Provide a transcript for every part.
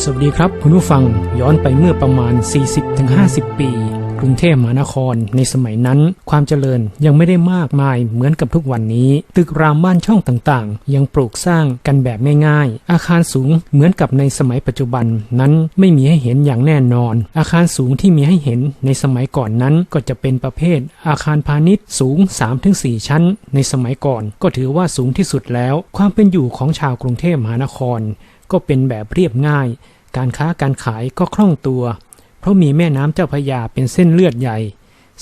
สวัสดีครับคุณผู้ฟังย้อนไปเมื่อประมาณ 40-50 ปี กรุงเทพมหานครในสมัยนั้น ความเจริญยังไม่ได้มากมายเหมือนกับทุกวันนี้ ตึกรามบ้านช่องต่างๆ ยังปลูกสร้างกันแบบง่ายๆ อาคารสูงเหมือนกับในสมัยปัจจุบันนั้นไม่มีให้เห็นอย่างแน่นอน อาคารสูงที่มีให้เห็นในสมัยก่อนนั้นก็จะเป็นประเภท อาคารพาณิชย์สูง 3-4 ชั้น ในสมัยก่อนก็ถือว่าสูงที่สุดแล้ว ความเป็นอยู่ของชาวกรุงเทพมหานคร ก็เป็นแบบเรียบง่าย การค้าการขายก็คล่องตัว เพราะมีแม่น้ำเจ้าพระยาเป็นเส้นเลือดใหญ่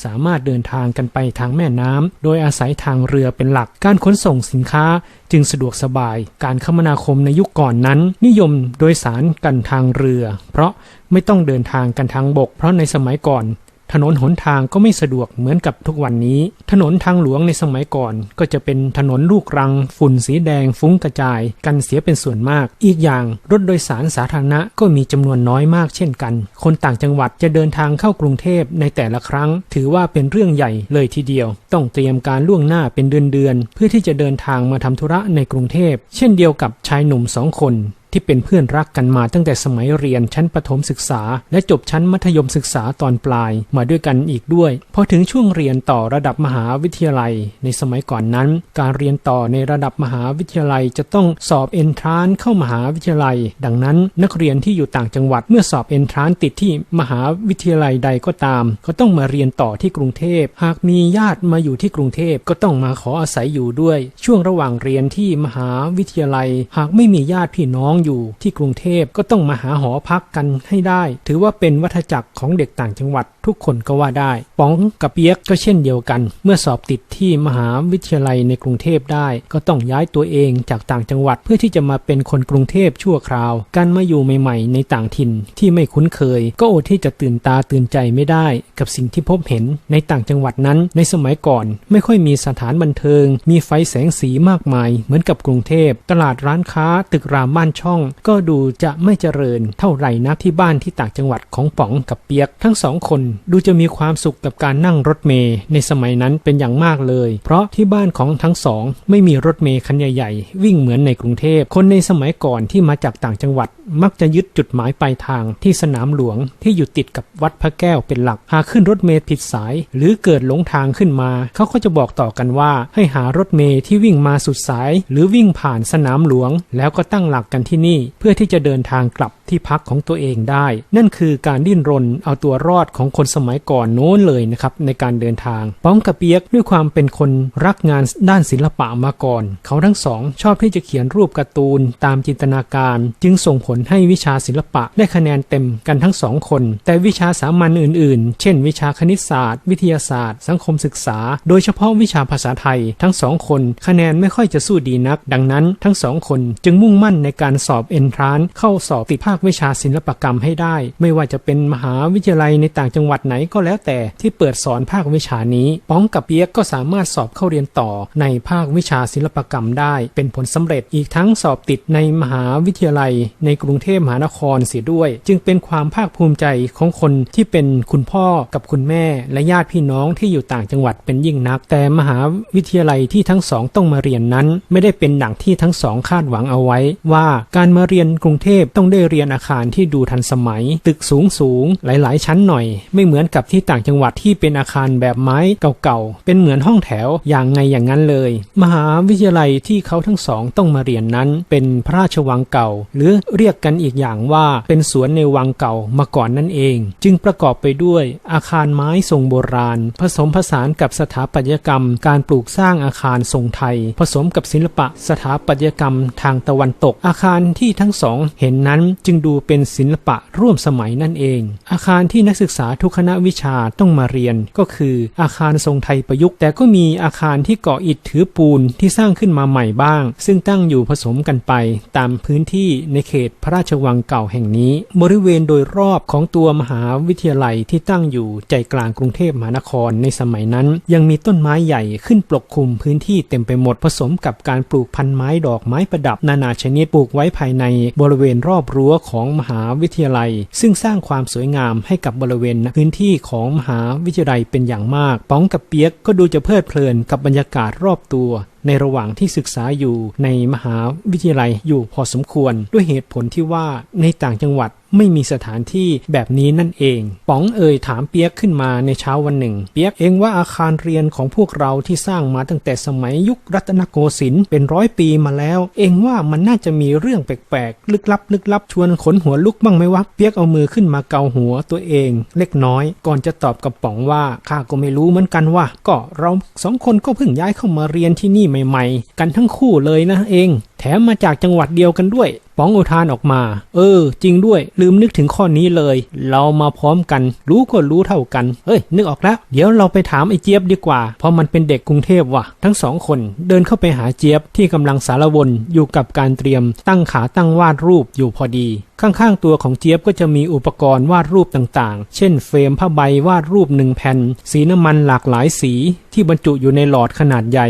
สามารถเดินทางกันไปทางแม่น้ำโดยอาศัยทางเรือเป็นหลัก การขนส่งสินค้าจึงสะดวกสบาย การคมนาคมในยุคก่อนนั้น นิยมโดยสารกันทางเรือ เพราะไม่ต้องเดินทางกันทางบก เพราะในสมัยก่อน ถนนหนทางก็ไม่สะดวกเหมือนกับทุกวันนี้ ถนนทางหลวงในสมัยก่อน ก็จะเป็นถนนลูกรัง ฝุ่นสีแดงฟุ้งกระจาย กันเสียเป็นส่วนมาก อีกอย่างรถโดยสารสาธารณะก็มีจำนวนน้อยมากเช่นกัน คนต่างจังหวัดจะเดินทางเข้ากรุงเทพในแต่ละครั้ง ถือว่าเป็นเรื่องใหญ่เลยทีเดียว ต้องเตรียมการล่วงหน้าเป็นเดือนๆเพื่อที่จะเดินทางมาทำธุระในกรุงเทพ เช่นเดียวกับชายหนุ่มสองคน ที่เป็นเพื่อนรักกันมาตั้งแต่สมัยเรียนชั้นประถมศึกษา และจบชั้นมัธยมศึกษาตอนปลายมาด้วยกันอีกด้วยพอถึงช่วงเรียนต่อระดับมหาวิทยาลัย ในสมัยก่อนนั้น การเรียนต่อในระดับมหาวิทยาลัยจะต้องสอบเอนทรานเข้ามหาวิทยาลัย ดังนั้นนักเรียนที่อยู่ต่างจังหวัดเมื่อสอบเอนทรานติดที่มหาวิทยาลัยใดก็ตาม ก็ต้องมาเรียนต่อที่กรุงเทพ หากมีญาติมาอยู่ที่กรุงเทพก็ต้องมาขออาศัยอยู่ด้วย ช่วงระหว่างเรียนที่มหาวิทยาลัย หากไม่มีญาติพี่น้องอยู่ที่กรุงเทพก็ต้องมาหาหอพักกันให้ได้ ถือว่าเป็นวัฏจักรของเด็กต่างจังหวัดทุกคนก็ว่าได้ ป๋องกับเปียกก็เช่นเดียวกัน เมื่อสอบติดที่มหาวิทยาลัยในกรุงเทพได้ ก็ต้องย้ายตัวเองจากต่างจังหวัดเพื่อที่จะมาเป็นคนกรุงเทพชั่วคราว การมาอยู่ใหม่ ๆ ในต่างถิ่นที่ไม่คุ้นเคย ก็อดที่จะตื่นตาตื่นใจไม่ได้ กับสิ่งที่พบเห็นในต่างจังหวัดนั้น ในสมัยก่อน ไม่ค่อยมีสถานบันเทิง มีไฟแสงสีมากมาย เหมือนกับกรุงเทพ ตลาดร้านค้า ตึกรามบ้านช่องก็ดูจะไม่เจริญเท่าไหร่นักที่บ้านที่ต่างจังหวัดของป๋องกับเปียก ทั้งสองคนดูจะมีความสุขกับการนั่งรถเมล์ในสมัยนั้นเป็นอย่างมากเลย เพราะที่บ้านของทั้งสองไม่มีรถเมล์คันใหญ่ๆ วิ่งเหมือนในกรุงเทพคนในสมัยก่อนที่มาจากต่างจังหวัด มักจะยึดจุดหมายปลายทางที่สนามหลวงที่อยู่ติดกับวัดพระแก้วเป็นหลัก หากขึ้นรถเมล์ผิดสาย หรือเกิดหลงทางขึ้นมา เขาก็จะบอกต่อกันว่าให้หารถเมล์ที่วิ่งมาสุดสาย หรือวิ่งผ่านสนามหลวง แล้วก็ตั้งหลักกันที่นี่เพื่อที่จะเดินทางกลับที่พักของตัวเองได้ นั่นคือการดิ้นรนเอาตัวรอดของคนสมัยก่อนโน้นเลยนะครับในการเดินทางป้องกับเปียกด้วยความเป็นคนรักงานด้านศิลปะมาก่อน เขาทั้งสองชอบที่จะเขียนรูปการ์ตูนตามจินตนาการ จึงส่งผลให้วิชาศิลปะได้คะแนนเต็มกันทั้งสองคน แต่วิชาสามัญอื่นๆ เช่น วิชาคณิตศาสตร์ วิทยาศาสตร์ สังคมศึกษา โดยเฉพาะวิชาภาษาไทย ทั้งสองคนคะแนนไม่ค่อยจะสู้ดีนัก ดังนั้นทั้งสองคนจึงมุ่งมั่นในการสอบเอนทรานเข้าสอบติดภาควิชาศิลปกรรมให้ได้ ไม่ว่าจะเป็นมหาวิทยาลัยในต่างจังหวัดไหนก็แล้วแต่ที่เปิดสอนภาควิชานี้ป้องกับเปียกก็สามารถสอบเข้าเรียนต่อในภาควิชาศิลปกรรมได้ เป็นผลสำเร็จอีกทั้งสอบติดในมหาวิทยาลัย ในกรุงเทพมหานครเสียด้วย จึงเป็นความภาคภูมิใจของคนที่เป็นคุณพ่อกับคุณแม่ และญาติพี่น้องที่อยู่ต่างจังหวัดเป็นยิ่งนัก แต่มหาวิทยาลัยที่ทั้งสองต้องมาเรียนนั้น ไม่ได้เป็นดังที่ทั้งสองคาดหวังเอาไว้ว่าการการมาเรียนกรุงเทพต้องได้เรียนอาคารที่ดูทันสมัย ตึกสูงสูงหลาย ๆ ชั้นหน่อย ไม่เหมือนกับที่ต่างจังหวัดที่เป็นอาคารแบบไม้เก่าๆเป็นเหมือนห้องแถวอย่างไงอย่างนั้นเลย มหาวิทยาลัยที่เขาทั้งสองต้องมาเรียนนั้น เป็นพระราชวังเก่า หรือเรียกกันอีกอย่างว่าเป็นสวนในวังเก่ามาก่อนนั่นเอง จึงประกอบไปด้วยอาคารไม้ทรงโบราณ ผสมผสานกับสถาปัตยกรรม การปลูกสร้างอาคารทรงไทย ผสมกับศิลปะสถาปัตยกรรมทางตะวันตกอาคารที่ทั้งสองเห็นนั้นจึงดูเป็นศิลปะร่วมสมัยนั่นเอง อาคารที่นักศึกษาทุกคณะวิชาต้องมาเรียนก็คืออาคารทรงไทยประยุกต์ แต่ก็มีอาคารที่ก่ออิฐถือปูนที่สร้างขึ้นมาใหม่บ้าง ซึ่งตั้งอยู่ผสมกันไปตามพื้นที่ในเขตพระราชวังเก่าแห่งนี้ บริเวณโดยรอบของตัวมหาวิทยาลัยที่ตั้งอยู่ใจกลางกรุงเทพมหานครในสมัยนั้น ยังมีต้นไม้ใหญ่ขึ้นปกคลุมพื้นที่เต็มไปหมดผสมกับการปลูกพันไม้ดอกไม้ประดับนานาชนิดปลูกไว้ภภายในบริเวณรอบรั้วของมหาวิทยาลัย ซึ่งสร้างความสวยงามให้กับบริเวณพื้นที่ของมหาวิทยาลัยเป็นอย่างมาก ป๋องกับเปียกก็ดูจะเพลิดเพลินกับบรรยากาศรอบตัวในระหว่างที่ศึกษาอยู่ในมหาวิทยาลัยอยู่พอสมควร ด้วยเหตุผลที่ว่าในต่างจังหวัด ไม่มีสถานที่แบบนี้นั่นเอง ป๋องเอ่ยถามเปียกขึ้นมาในเช้าวันหนึ่ง เปียกเองว่าอาคารเรียนของพวกเราที่สร้างมาตั้งแต่สมัยยุครัตนโกสินทร์เป็นร้อยปีมาแล้ว เองว่ามันน่าจะมีเรื่องแปลกๆลึกลับลึกลับชวนขนหัวลุกบ้างไหมวะ เปียกเอามือขึ้นมาเกาหัวตัวเอง เล็กน้อย ก่อนจะตอบกับป๋องว่าข้าก็ไม่รู้เหมือนกันว่า ก็เราสองคนก็เพิ่งย้ายเข้ามาเรียนที่นี่ใหม่ ๆ กันทั้งคู่เลยนะเอง แถมมาจากจังหวัดเดียวกันด้วยป๋องอุทานออกมา เออ จริงด้วย ลืมนึกถึงข้อนี้เลย เรามาพร้อมกัน รู้ก็รู้เท่ากันเฮ้ย นึกออกแล้ว เดี๋ยวเราไปถามไอ้เจี๊ยบดีกว่า เพราะมันเป็นเด็กกรุงเทพว่ะ ทั้งสองคนเดินเข้าไปหาเจี๊ยบที่กำลังสารวนอยู่กับการเตรียม ตั้งขาตั้งวาดรูปอยู่พอดี ข้างๆตัวของเจี๊ยบก็จะมีอุปกรณ์วาดรูปต่างๆ เช่น เฟรมผ้าใบวาดรูปหนึ่งแผ่น สีน้ำมันหลากหลายสี ที่บรรจุอยู่ในหลอดขนาดใหญ่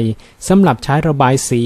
สำหรับใช้ระบายสี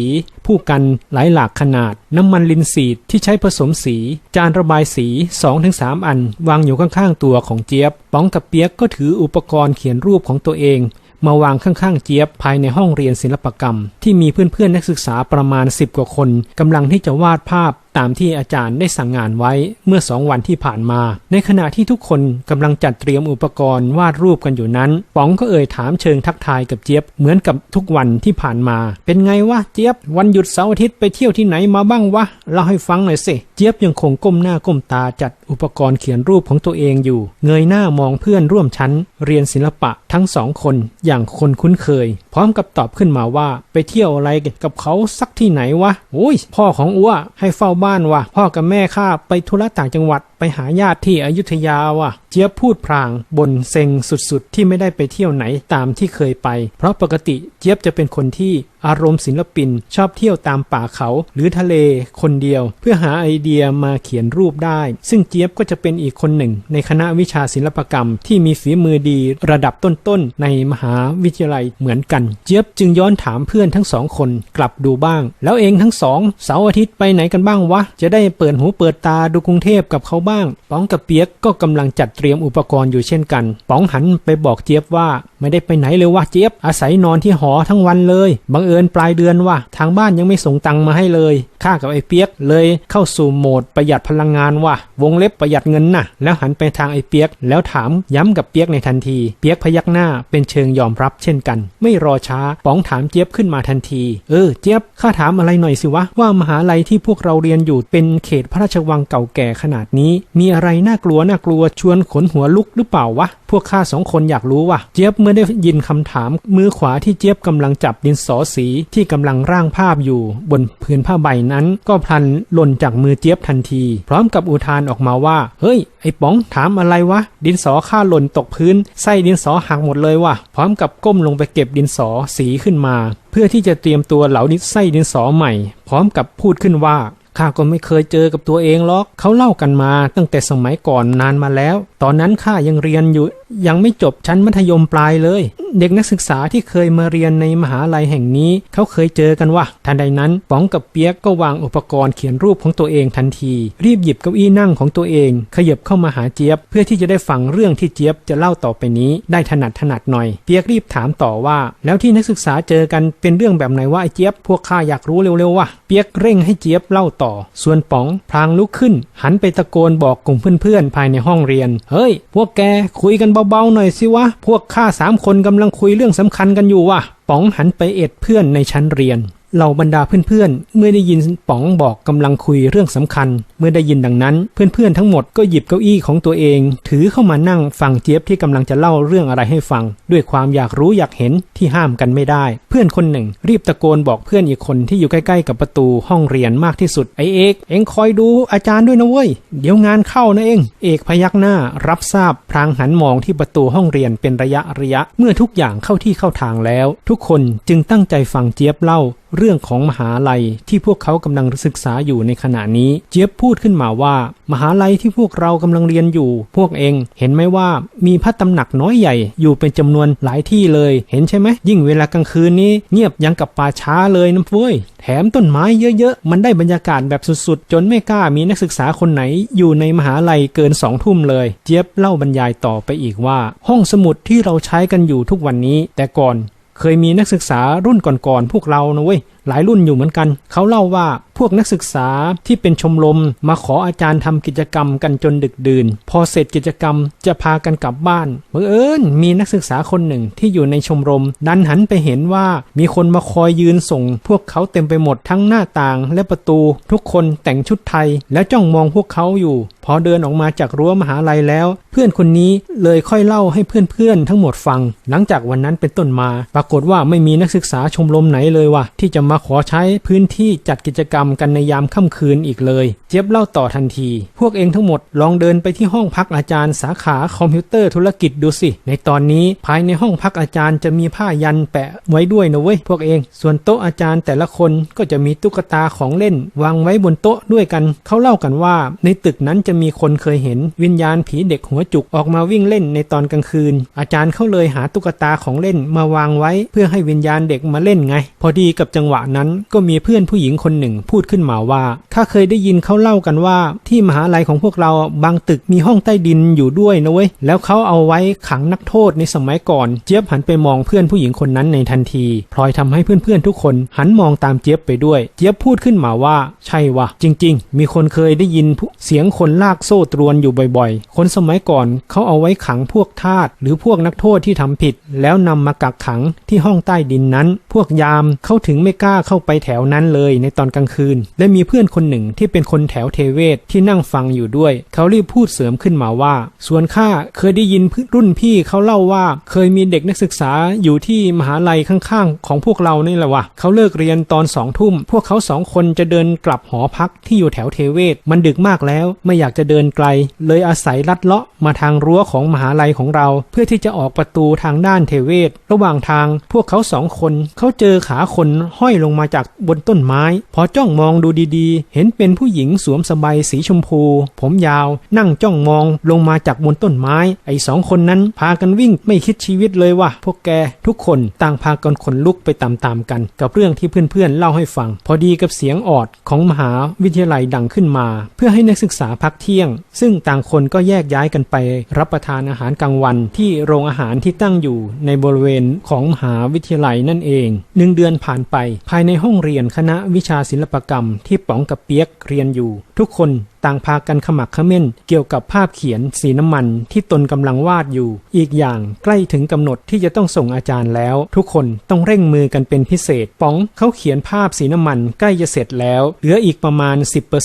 ผู้กันหลายหลากขนาด น้ำมันลินซีดที่ใช้ผสมสี จานระบายสี 2-3 อัน วางอยู่ข้างๆตัวของเจี๊ยบป๋องกับเปียกก็ถืออุปกรณ์เขียนรูปของตัวเองมาวางข้างๆเจี๊ยบภายในห้องเรียนศิลปกรรม ที่มีเพื่อนๆนักศึกษาประมาณ 10 กว่าคนกำลังที่จะวาดภาพ ตามที่อาจารย์ได้สั่งงานไว้เมื่อสองวันที่ผ่านมา ในขณะที่ทุกคนกำลังจัดเตรียมอุปกรณ์วาดรูปกันอยู่นั้น ป๋องก็เอ่ยถามเชิงทักทายกับเจี๊ยบเหมือนกับทุกวันที่ผ่านมา เป็นไงวะเจี๊ยบ วันหยุดเสาร์อาทิตย์ไปเที่ยวที่ไหนมาบ้างวะเล่าให้ฟังหน่อยสิเจี๊ยบยังคงก้มหน้าก้มตาจัดอุปกรณ์เขียนรูปของตัวเองอยู่ เงยหน้ามองเพื่อนร่วมชั้น เรียนศิลปะทั้งสองคนอย่างคนคุ้นเคย พร้อมกับตอบขึ้นมาว่า ไปเที่ยวอะไรกับเขาสักที่ไหนวะโอ้ยพ่อของอัวให้เฝ้าบ้านวะพ่อกับแม่ข้าไปธุระต่างจังหวัดไปหาญาติที่อยุธยาวะเจี๊ยบพูดพลางบนเซ็งสุดๆ ที่ไม่ได้ไปเที่ยวไหนตามที่เคยไป เพราะปกติเจี๊ยบจะเป็นคนที่อารมณ์ศิลปินชอบเที่ยวตามป่าเขาหรือทะเลคนเดียว เพื่อหาไอเดียมาเขียนรูปได้ ซึ่งเจี๊ยบก็จะเป็นอีกคนหนึ่ง ในคณะวิชาศิลปกรรม ที่มีฝีมือดีระดับต้นๆในมหาวิทยาลัยเหมือนกัน เจี๊ยบจึงย้อนถามเพื่อนทั้งสองคนกลับดูบ้าง แล้วเองทั้งสองเสาร์อาทิตย์ไปไหนกันบ้างวะจะได้เปิดหูเปิดตาดูกรุงเทพกับเขาบ้างป๋องกับเปียกก็กำลังจัดเตรียมอุปกรณ์อยู่เช่นกันป๋องหันไปบอกเจี๊ยบว่า ไม่ได้ไปไหนเลยวะเจี๊ยบอาศัยนอนที่หอทั้งวันเลยบังเอิญปลายเดือนว่ะทางบ้านยังไม่ส่งตังมาให้เลย ข้ากับไอ้เปียกเลยเข้าสู่โหมดประหยัดพลังงานว่ะ วงเล็บประหยัดเงินน่ะ แล้วหันไปทางไอ้เปียก แล้วถามย้ำกับเปียกในทันที เปียกพยักหน้าเป็นเชิงยอมรับเช่นกัน ไม่รอช้าป๋องถามเจี๊ยบขึ้นมาทันที เออ เจี๊ยบข้าถามอะไรหน่อยสิวะ ว่ามหาลัยที่พวกเราเรียนอยู่เป็นเขตพระราชวังเก่าแก่ขนาดนี้ มีอะไรน่ากลัวน่ากลัวชวนขนหัวลุกหรือเปล่าวะ วกข้าสองคนอยากรู้ว่ะเจี๊ยบเมื่อได้ยินคำถาม มือขวาที่เจี๊ยบกำลังจับดินสอสีที่กำลังร่างภาพอยู่ บนพื้นผ้าใบนั้น ก็พลันหล่นจากมือเจี๊ยบทันที พร้อมกับอุทานออกมาว่า เฮ้ย ไอ้ป๋องถามอะไรวะ ดินสอข้าหล่นตกพื้น ไส้ดินสอหักหมดเลยว่ะ พร้อมกับก้มลงไปเก็บดินสอสีขึ้นมา เพื่อที่จะเตรียมตัวเหลาดินไส้ดินสอใหม่ พร้อมกับพูดขึ้นว่าข้าก็ไม่เคยเจอกับตัวเองหรอก เขาเล่ากันมาตั้งแต่สมัยก่อนนานมาแล้ว ตอนนั้นข้ายังเรียนอยู่ยังไม่จบชั้นมัธยมปลายเลย เด็กนักศึกษาที่เคยมาเรียนในมหาลัยแห่งนี้ เขาเคยเจอกันว่าทันใดนั้นป๋องกับเปียกก็วางอุปกรณ์เขียนรูปของตัวเองทันที รีบหยิบเก้าอี้นั่งของตัวเอง ขยับเข้ามาหาเจี๊ยบ เพื่อที่จะได้ฟังเรื่องที่เจี๊ยบจะเล่าต่อไปนี้ ได้ถนัดถนัดหน่อย เปียกรีบถามต่อว่า แล้วที่นักศึกษาเจอกันเป็นเรื่องแบบไหนว่าไอ้เจี๊ยบพวกข้าอยากรู้เร็วๆว่ะเปียกเร่งให้เจี๊ยบเล่าต่อ ส่วนป๋องพลางลุกขึ้น หันไปตะโกนบอกกลุ่มเพื่อนๆภายในห้องเรียนเฮ้ย พวกแกคุยกันเบาๆหน่อยสิวะ พวกข้าสามคนกำลังคุยเรื่องสำคัญกันอยู่ว่ะป๋องหันไปเอ็ดเพื่อนในชั้นเรียน เหล่าบรรดาเพื่อนๆ เมื่อได้ยินป๋องบอกกำลังคุยเรื่องสำคัญ เมื่อได้ยินดังนั้น เพื่อนๆทั้งหมดก็หยิบเก้าอี้ของตัวเอง ถือเข้ามานั่งฟังเจี๊ยบที่กำลังจะเล่าเรื่องอะไรให้ฟัง ด้วยความอยากรู้อยากเห็นที่ห้ามกันไม่ได้ เพื่อนคนหนึ่ง รีบตะโกนบอกเพื่อนอีกคนที่อยู่ใกล้ๆ กับประตูห้องเรียนมากที่สุดไอเอกเอ็งคอยดูอาจารย์ด้วยนะเว้ยเดี๋ยวงานเข้านะเองเอกพยักหน้ารับทราบพลางหันมองที่ประตูห้องเรียนเป็นระยะระยะ เมื่อทุกอย่างเข้าที่เข้าทางแล้ว ทุกคนจึงตั้งใจฟังเจี๊ยบเล่า เรื่องของมหาลัยที่พวกเขากำลังศึกษาอยู่ในขณะนี้ เจี๊ยบพูดขึ้นมาว่า มหาลัยที่พวกเรากำลังเรียนอยู่ พวกเองเห็นไหมว่ามีพระตำหนักน้อยใหญ่อยู่เป็นจำนวนหลายที่เลย เห็นใช่ไหมยิ่งเวลากลางคืนนี้เงียบยังกับป่าช้าเลยน้ำเว้ยแถมต้นไม้เยอะๆ มันได้บรรยากาศแบบสุดๆ จนไม่กล้ามีนักศึกษาคนไหนอยู่ในมหาลัยเกินสองทุ่มเลย เจี๊ยบเล่าบรรยายต่อไปอีกว่า ห้องสมุดที่เราใช้กันอยู่ทุกวันนี้ แต่ก่อน เคยมีนักศึกษารุ่นก่อนๆพวกเรานะเว้ย หลายรุ่นอยู่เหมือนกัน เขาเล่าว่าพวกนักศึกษาที่เป็นชมรมมาขออาจารย์ทำกิจกรรมกันจนดึกดื่น พอเสร็จกิจกรรมจะพากันกลับบ้านบังเอิญมีนักศึกษาคนหนึ่งที่อยู่ในชมรม ดันหันไปเห็นว่ามีคนมาคอยยืนส่ง พวกเขาเต็มไปหมดทั้งหน้าต่างและประตู ทุกคนแต่งชุดไทย แล้วจ้องมองพวกเขาอยู่ พอเดินออกมาจากรั้วมหาลัยแล้ว เพื่อนคนนี้เลยค่อยเล่าให้เพื่อนๆทั้งหมดฟัง หลังจากวันนั้นเป็นต้นมา ปรากฏว่าไม่มีนักศึกษาชมรมไหนเลยว่ะที่จะมาาขอใช้พื้นที่จัดกิจกรรมกันในยามค่ำคืนอีกเลย เจี๊ยบเล่าต่อทันที พวกเองทั้งหมดลองเดินไปที่ห้องพักอาจารย์สาขาคอมพิวเตอร์ธุรกิจดูสิ ในตอนนี้ภายในห้องพักอาจารย์จะมีผ้ายันแปะไว้ด้วยนะเว้ยพวกเอง ส่วนโต๊ะอาจารย์แต่ละคนก็จะมีตุ๊กตาของเล่น วางไว้บนโต๊ะด้วยกัน เขาเล่ากันว่า ในตึกนั้นจะมีคนเคยเห็น วิญญาณผีเด็กหัวจุกออกมาวิ่งเล่นในตอนกลางคืน อาจารย์เขาเลยหาตุ๊กตาของเล่นมาวางไว้ เพื่อให้วิญญาณเด็กมาเล่นไง พอดีกับจังหวะนั้นก็มีเพื่อนผู้หญิงคนหนึ่งพูดขึ้นมาว่าข้าเคยได้ยินเขาเล่ากันว่า ที่มหาลัยของพวกเราบางตึกมีห้องใต้ดินอยู่ด้วยนะเว้ยแล้วเขาเอาไว้ขังนักโทษในสมัยก่อน เจี๊ยบหันไปมองเพื่อนผู้หญิงคนนั้นในทันทีพลอยทำให้เพื่อนๆทุกคน หันมองตามเจี๊ยบไปด้วย เจี๊ยบพูดขึ้นมาว่า ใช่วะจริง ๆ มีคนเคยได้ยินเสียงคนลากโซ่ตรวนอยู่บ่อยๆ คนสมัยก่อนเขาเอาไว้ขังพวกทาสหรือพวกนักโทษที่ทำผิด แล้วนำมากักขังที่ห้องใต้ดินนั้น พวกยามเขาถึงไม่กล้าเข้าไปแถวนั้นเลยในตอนกลางคืน และมีเพื่อนคนหนึ่งที่เป็นคนแถวเทเวศที่นั่งฟังอยู่ด้วย เขารีบพูดเสริมขึ้นมาว่า ส่วนข้าเคยได้ยินรุ่นพี่เขาเล่าว่า เคยมีเด็กนักศึกษาอยู่ที่มหาลัยข้างๆ ของพวกเรานี่แหละวะเขาเลิกเรียนตอนสองทุ่ม พวกเขาสองคนจะเดินกลับหอพักที่อยู่แถวเทเวศ มันดึกมากแล้วไม่อยากจะเดินไกล เลยอาศัยลัดเลาะมาทางรั้วของมหาลัยของเรา เพื่อที่จะออกประตูทางด้านเทเวศ ระหว่างทางพวกเขาสองคนเขาเจอขาคนห้อยลงมาจากบนต้นไม้ พอจ้องมองดูดีๆ เห็นเป็นผู้หญิงสวมสบายสีชมพู ผมยาว นั่งจ้องมองลงมาจากบนต้นไม้ ไอ้สองคนนั้นพากันวิ่งไม่คิดชีวิตเลยว่ะพวกแกทุกคนต่างพากันขนลุกไปตามๆกัน กับเรื่องที่เพื่อนๆเล่าให้ฟัง พอดีกับเสียงออดของมหาวิทยาลัยดังขึ้นมา เพื่อให้นักศึกษาพักเที่ยง ซึ่งต่างคนก็แยกย้ายกันไป รับประทานอาหารกลางวัน ที่โรงอาหารที่ตั้งอยู่ในบริเวณของมหาวิทยาลัยนั่นเองหนึ่งเดือนผ่านไปภายในห้องเรียนคณะวิชาศิลปกรรมที่ป๋องกับเปียกเรียนอยู่ ทุกคน ต่างพากันขมักเขม้น เกี่ยวกับภาพเขียนสีน้ำมันที่ตนกำลังวาดอยู่ อีกอย่างใกล้ถึงกำหนดที่จะต้องส่งอาจารย์แล้ว ทุกคนต้องเร่งมือกันเป็นพิเศษป๋องเขาเขียนภาพสีน้ำมันใกล้จะเสร็จแล้ว เหลืออีกประมาณ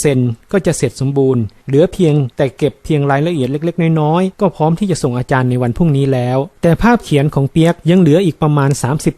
10%ก็จะเสร็จสมบูรณ์ เหลือเพียงแต่เก็บเพียงรายละเอียดเล็ก ๆ น้อยๆก็พร้อมที่จะส่งอาจารย์ในวันพรุ่งนี้แล้ว แต่ภาพเขียนของเปียกยังเหลืออีกประมาณ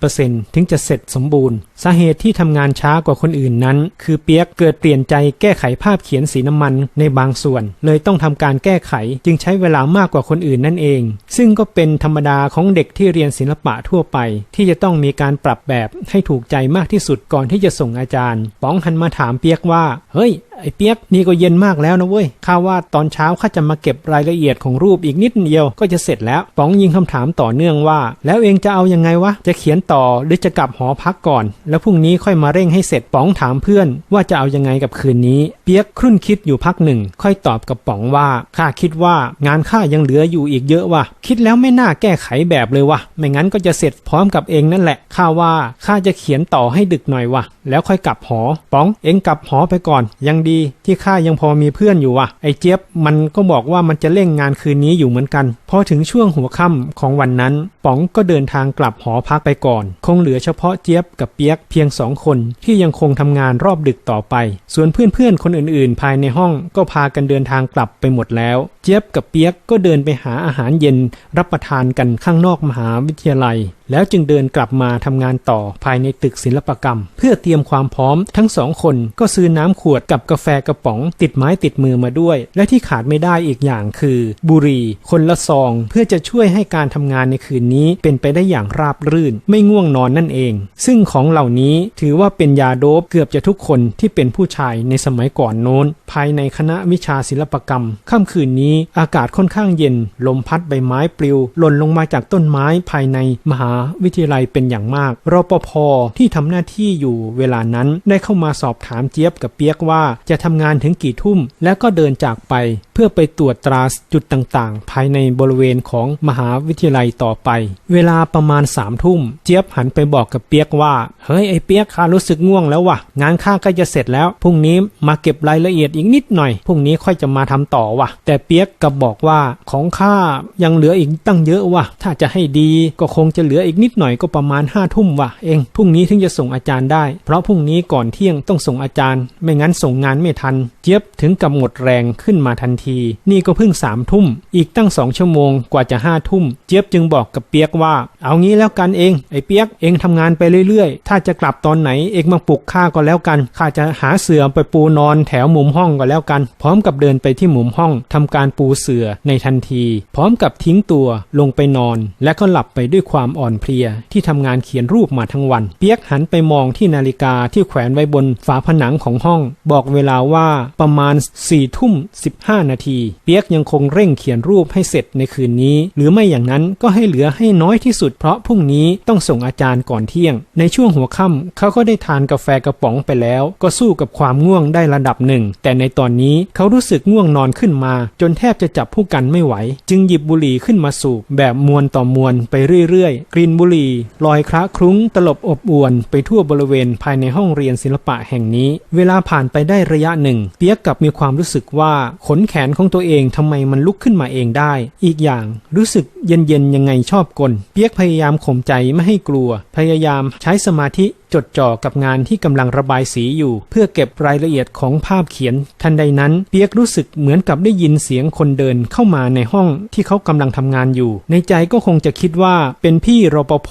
30%ถึงจะเสร็จสมบูรณ์สาเหตุที่ทำงานช้ากว่าคนอื่นนั้น คือเปียกเกิดเปลี่ยนใจแก้ไขภาพเขียนสีน้ำมันในบางส่วน เลยต้องทำการแก้ไขจึงใช้เวลามากกว่าคนอื่นนั่นเอง ซึ่งก็เป็นธรรมดาของเด็กที่เรียนศิลปะทั่วไป ที่จะต้องมีการปรับแบบให้ถูกใจมากที่สุดก่อนที่จะส่งอาจารย์ป๋องหันมาถามเปียกว่า เฮ้ย ไอ้เปียกนี่ก็เย็นมากแล้วนะเว้ยข้าว่าตอนเช้าข้าจะมาเก็บรายละเอียดของรูปอีกนิดเดียวก็จะเสร็จแล้วป๋องยิงคำถามต่อเนื่องว่า แล้วเองจะเอายังไงวะจะเขียนต่อหรือจะกลับหอพักก่อน แล้วพรุ่งนี้ค่อยมาเร่งให้เสร็จป๋องถามเพื่อน ว่าจะเอายังไงกับคืนนี้เปียกครุ่นคิดอยู่พักหนึ่ง ค่อยตอบกับป๋องว่าข้าคิดว่างานข้ายังเหลืออยู่อีกเยอะว่ะคิดแล้วไม่น่าแก้ไขแบบเลยวะไม่งั้นก็จะเสร็จพร้อมกับเองนั่นแหละข้าว่าข้าจะเขียนต่อให้ดึกหน่อยวะแล้วค่อยกลับหอป๋องเองกลับหอไปก่อนยังดีที่ข้ายังพอมีเพื่อนอยู่ว่ะ ไอ้เจี๊ยบมันก็บอกว่ามันจะเร่งงานคืนนี้อยู่เหมือนกัน พอถึงช่วงหัวค่ำของวันนั้น ป๋องก็เดินทางกลับหอพักไปก่อน คงเหลือเฉพาะเจี๊ยบกับเปียกเพียงสองคนที่ยังคงทำงานรอบดึกต่อไป ส่วนเพื่อนๆคนอื่นๆ ภายในห้องก็พากันเดินทางกลับไปหมดแล้ว เจี๊ยบกับเปียกก็เดินไปหาอาหารเย็นรับประทานกันข้างนอกมหาวิทยาลัย แล้วจึงเดินกลับมาทำงานต่อภายในตึกศิลปกรรม เพื่อเตรียมความพร้อมทั้งสองคนก็ซื้อน้ำขวดกับกาแฟกระป๋องติดไม้ติดมือมาด้วย และที่ขาดไม่ได้อีกอย่างคือ บุหรี่คนละซองเพื่อจะช่วยให้การทำงานในคืนนี้เป็นไปได้อย่างราบรื่น ไม่ง่วงนอนนั่นเอง ซึ่งของเหล่านี้ถือว่าเป็นยาโดบเกือบจะทุกคนที่เป็นผู้ชายในสมัยก่อนโน้น ภายในคณะวิชาศิลปกรรมค่ำคืนนี้อากาศค่อนข้างเย็น ลมพัดใบไม้ปลิวหล่นลงมาจากต้นไม้ภายในมหาวิทยาลัยเป็นอย่างมากรปภที่ทำหน้าที่อยู่เวลานั้นได้เข้ามาสอบถามเจี๊ยบกับเปียกว่าจะทำงานถึงกี่ทุ่มแล้วก็เดินจากไปเพื่อไปตรวจตราจุดต่างๆ ภายในบริเวณของมหาวิทยาลัยต่อไป เวลาประมาณสามทุ่ม เจี๊ยบหันไปบอกกับเปียกว่า เฮ้ยไอ้เปียกข้ารู้สึกง่วงแล้ววะงานข้าก็จะเสร็จแล้ว พรุ่งนี้มาเก็บรายละเอียดอีกนิดหน่อย พรุ่งนี้ค่อยจะมาทำต่อวะแต่เปียกกับบอกว่าของข้ายังเหลืออีกตั้งเยอะวะถ้าจะให้ดีก็คงจะเหลืออีกนิดหน่อยก็ประมาณห้าทุ่มว่ะ เองพรุ่งนี้ถึงจะส่งอาจารย์ได้ เพราะพรุ่งนี้ก่อนเที่ยงต้องส่งอาจารย์ ไม่งั้นส่งงานไม่ทัน เจี๊ยบถึงกับหมดแรงขึ้นมาทันทีนี่ก็เพิ่งสามทุ่ม อีกตั้งสองชั่วโมงกว่าจะห้าทุ่ม เจี๊ยบจึงบอกกับเปียกว่า เอางี้แล้วกันเอง ไอ้เปียกเองทำงานไปเรื่อยๆ ถ้าจะกลับตอนไหนเองมาปลุกข้าก็แล้วกันข้าจะหาเสื่อไปปูนอนแถวมุมห้องก็แล้วกัน พร้อมกับเดินไปที่มุมห้องทำการปูเสื่อในทันที พร้อมกับทิ้งตัวลงไปนอน และก็หลับไปด้วยความอ่อนเพลียที่ทำงานเขียนรูปมาทั้งวัน เปียกหันไปมองที่นาฬิกาที่แขวนไว้บนฝาผนังของห้อง บอกเวลาว่าประมาณ4ี่ทุ่ม15นาที เปียกยังคงเร่งเขียนรูปให้เสร็จในคืนนี้ หรือไม่อย่างนั้นก็ให้เหลือให้น้อยที่สุดเพราะพรุ่งนี้ต้องส่งอาจารย์ก่อนเที่ยง ในช่วงหัวค่ำเขาก็ได้ทานกาแฟกระป๋องไปแล้ว ก็สู้กับความง่วงได้ระดับหนึ่ง แต่ในตอนนี้เขารู้สึกง่วงนอนขึ้นมา จนแทบจะจับผู้กันไม่ไหว จึงหยิบบุหรี่ขึ้นมาสูบแบบมวนต่อมวนไปเรื่อยๆ กลิ่นบุหรี่ลอยคละคลุ้งตลบอบอวนไปทั่วบริเวณภายในห้องเรียนศิลปะแห่งนี้ เวลาผ่านไปได้ระยะหนึ่ง เปียกกับมีความรู้สึกว่าขนแขนของตัวเองทำไมมันลุกขึ้นมาเองได้ อีกอย่างรู้สึกเย็นๆยังไงชอบกล เปียกพยายามข่มใจไม่ให้กลัว พยายามใช้สมาธิ จดจ่อกับงานที่กำลังระบายสีอยู่ เพื่อเก็บรายละเอียดของภาพเขียน ทันใดนั้นเปียกรู้สึกเหมือนกับได้ยินเสียงคนเดินเข้ามาในห้องที่เขากำลังทำงานอยู่ ในใจก็คงจะคิดว่าเป็นพี่รปภ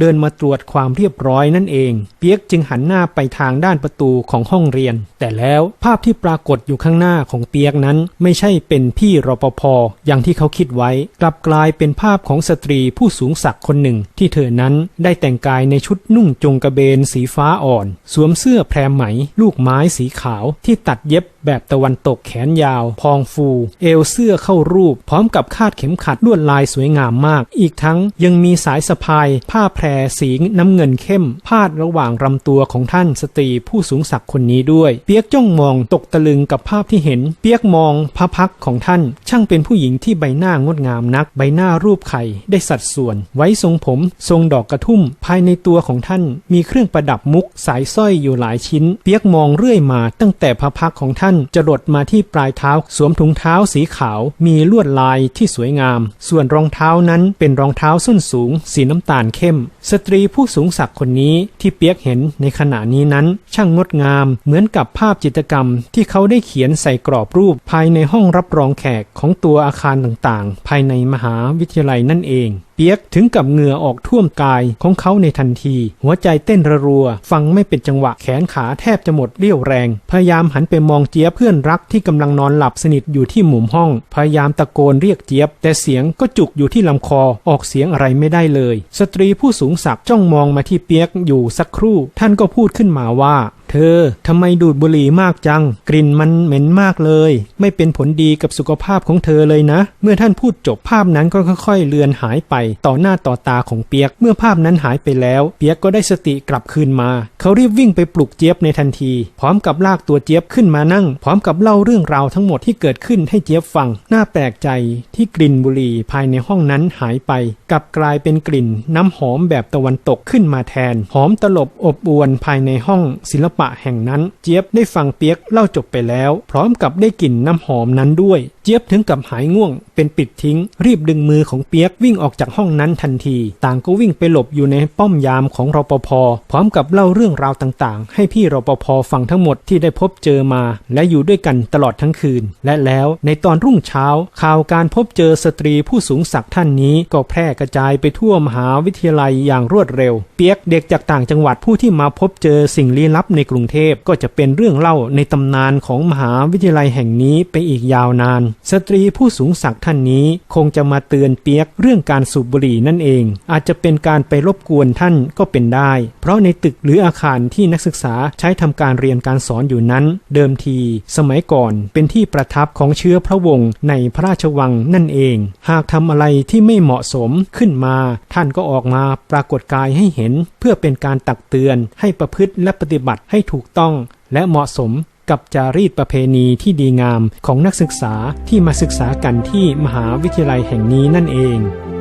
เดินมาตรวจความเรียบร้อยนั่นเอง เปียกจึงหันหน้าไปทางด้านประตูของห้องเรียน แต่แล้วภาพที่ปรากฏอยู่ข้างหน้าของเปียกนั้น ไม่ใช่เป็นพี่รปภอย่างที่เขาคิดไว้ กลับกลายเป็นภาพของสตรีผู้สูงศักดิ์คนหนึ่ง ที่เธอนั้นได้แต่งกายในชุดนุ่งจงกระเบนสีฟ้าอ่อน สวมเสื้อแพรไหม ลูกไม้สีขาวที่ตัดเย็บ แบบตะวันตกแขนยาว พองฟู เอวเสื้อเข้ารูป พร้อมกับคาดเข็มขัดลวดลายสวยงามมาก อีกทั้งยังมีสายสะพาย ผ้าแพรสีน้ำเงินเข้ม พาดระหว่างลำตัวของท่านสตรีผู้สูงศักดิ์คนนี้ด้วย เปียกจ้องมองตกตะลึงกับภาพที่เห็น เปียกมองพระพักของท่าน ช่างเป็นผู้หญิงที่ใบหน้างดงามนัก ใบหน้ารูปไข่ได้สัดส่วน ไว้ทรงผมทรงดอกกระทุ่ม ภายในตัวของท่าน มีเครื่องประดับมุกสายสร้อยอยู่หลายชิ้น เปียกมองเรื่อยมาตั้งแต่พระพักของท่านจะหลดมาที่ปลายเท้า สวมถุงเท้าสีขาว มีลวดลายที่สวยงาม ส่วนรองเท้านั้นเป็นรองเท้าส้นสูง สีน้ำตาลเข้ม สตรีผู้สูงศักดิ์คนนี้ที่เปียกเห็นในขณะนี้นั้น ช่างงดงาม เหมือนกับภาพจิตรกรรม ที่เขาได้เขียนใส่กรอบรูปภายในห้องรับรองแขกของตัวอาคารต่างๆ ภายในมหาวิทยาลัยนั่นเอง เปียกถึงกับเหงื่อออกท่วมกายของเขาในทันที หัวใจเต้นระรัว ฟังไม่เป็นจังหวะแขนขาแทบจะหมดเรี่ยวแรง พยายามหันไปมองเจี๊ยบเพื่อนรักที่กำลังนอนหลับสนิทอยู่ที่มุมห้อง พยายามตะโกนเรียกเจี๊ยบ แต่เสียงก็จุกอยู่ที่ลำคอออกเสียงอะไรไม่ได้เลย สตรีผู้สูงศักดิ์จ้องมองมาที่เปียกอยู่สักครู่ ท่านก็พูดขึ้นมาว่า เธอทำไมดูดบุหรี่มากจัง กลิ่นมันเหม็นมากเลย ไม่เป็นผลดีกับสุขภาพของเธอเลยนะ เมื่อท่านพูดจบภาพนั้นก็ค่อยๆ เลือนหายไป ต่อหน้าต่อตาของเปียก เมื่อภาพนั้นหายไปแล้ว เปียกก็ได้สติกลับคืนมาเขารีบวิ่งไปปลุกเจี๊ยบในทันที พร้อมกับลากตัวเจี๊ยบขึ้นมานั่ง พร้อมกับเล่าเรื่องราวทั้งหมดที่เกิดขึ้นให้เจี๊ยบฟัง น่าแปลกใจที่กลิ่นบุหรี่ภายในห้องนั้นหายไป กลับกลายเป็นกลิ่นน้ำหอมแบบตะวันตกขึ้นมาแทน หอมตลบอบอวนภายในห้องศิลปะแห่งนั้น เจี๊ยบได้ฟังเปียกเล่าจบไปแล้ว พร้อมกับได้กลิ่นน้ำหอมนั้นด้วย เจี๊ยบถึงกับหายง่วง เป็นปิดทิ้ง รีบดึงมือของเปียกวิ่งออกจากห้องนั้นทันที ต่างก็วิ่งไปหลบอยู่ในป้อมยามของรปภพร้อมกับเล่าเรื่องราวต่างๆ ให้พี่รปภฟังทั้งหมดที่ได้พบเจอมา และอยู่ด้วยกันตลอดทั้งคืน และแล้วในตอนรุ่งเช้า ข่าวการพบเจอสตรีผู้สูงศักดิ์ท่านนี้ก็แพร่กระจายไปทั่วมหาวิทยาลัยอย่างรวดเร็ว เปียกเด็กจากต่างจังหวัดผู้ที่มาพบเจอสิ่งลี้ลับในกรุงเทพก็จะเป็นเรื่องเล่าในตำนานของมหาวิทยาลัยแห่งนี้ไปอีกยาวนาน สตรีผู้สูงศักดิ์ท่านนี้คงจะมาเตือนเปียกเรื่องการสูบบุหรี่นั่นเอง อาจจะเป็นการไปรบกวนท่านก็เป็นได้ เพราะในตึกหรืออาคารที่นักศึกษาใช้ทำการเรียนการสอนอยู่นั้น เดิมที สมัยก่อนเป็นที่ประทับของเชื้อพระวงศ์ในพระราชวังนั่นเอง หากทำอะไรที่ไม่เหมาะสมขึ้นมา ท่านก็ออกมาปรากฏกายให้เห็น เพื่อเป็นการตักเตือน ให้ประพฤติและปฏิบัติให้ถูกต้อง และเหมาะสมกับจารีตประเพณีที่ดีงามของนักศึกษาที่มาศึกษากันที่มหาวิทยาลัยแห่งนี้นั่นเอง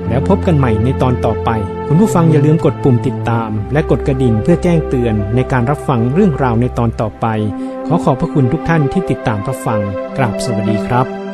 แล้วพบกันใหม่ในตอนต่อไป คุณผู้ฟังอย่าลืมกดปุ่มติดตาม และกดกระดิ่งเพื่อแจ้งเตือนในการรับฟังเรื่องราวในตอนต่อไป ขอขอบพระคุณทุกท่านที่ติดตามรับฟังกราบสวัสดีครับ